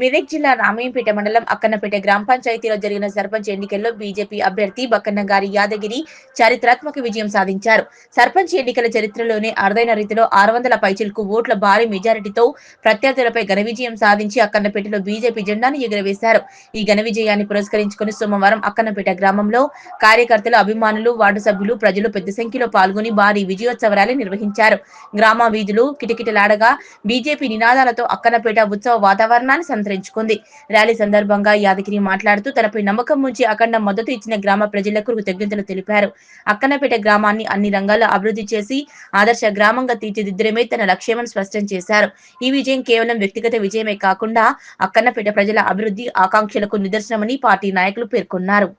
మెదక్ జిల్లా రామయ్యంపేట మండలం అక్కన్నపేట గ్రామ పంచాయతీలో జరిగిన సర్పంచ్ ఎన్నికల్లో బీజేపీ అభ్యర్థి బక్కన్న గారి యాదగిరి చారిత్రాత్మక విజయం సాధించారు. సర్పంచ్ ఎన్నికల చరిత్రలోనే అరుదైన రీతిలో ఆరు వందల పైచిలకు ఓట్ల భారీ మెజారిటీతో ప్రత్యర్థులపై ఘన విజయం సాధించి అక్కన్నపేటలో బీజేపీ జెండాను ఎగురవేశారు. ఈ ఘన విజయాన్ని పురస్కరించుకుని సోమవారం అక్కన్నపేట గ్రామంలో కార్యకర్తలు అభిమానులు వార్డు సభ్యులు ప్రజలు పెద్ద సంఖ్యలో పాల్గొని భారీ విజయోత్సవ ర్యాలీ నిర్వహించారు. గ్రామ వీధులు కిటకిటలాడగా బీజేపీ నినాదాలతో అక్కన్నపేట ఉత్సవ వాతావరణాన్ని ఆమంత్రించుకుంది ర్యాలీ సందర్భంగా యాదగిరి మాట్లాడుతూ తనపై నమ్మకం ఉంచి అఖండ మద్దతు ఇచ్చిన గ్రామ ప్రజలకు కృతజ్ఞతలు తెలిపారు. అక్కన్నపేట గ్రామాన్ని అన్ని రంగాల్లో అభివృద్ధి చేసి ఆదర్శ గ్రామంగా తీర్చిదిద్దడమే తన లక్ష్యమని స్పష్టం చేశారు. ఈ విజయం కేవలం వ్యక్తిగత విజయమే కాకుండా అక్కన్నపేట ప్రజల అభివృద్ధి ఆకాంక్షలకు నిదర్శనమని పార్టీ నాయకులు పేర్కొన్నారు.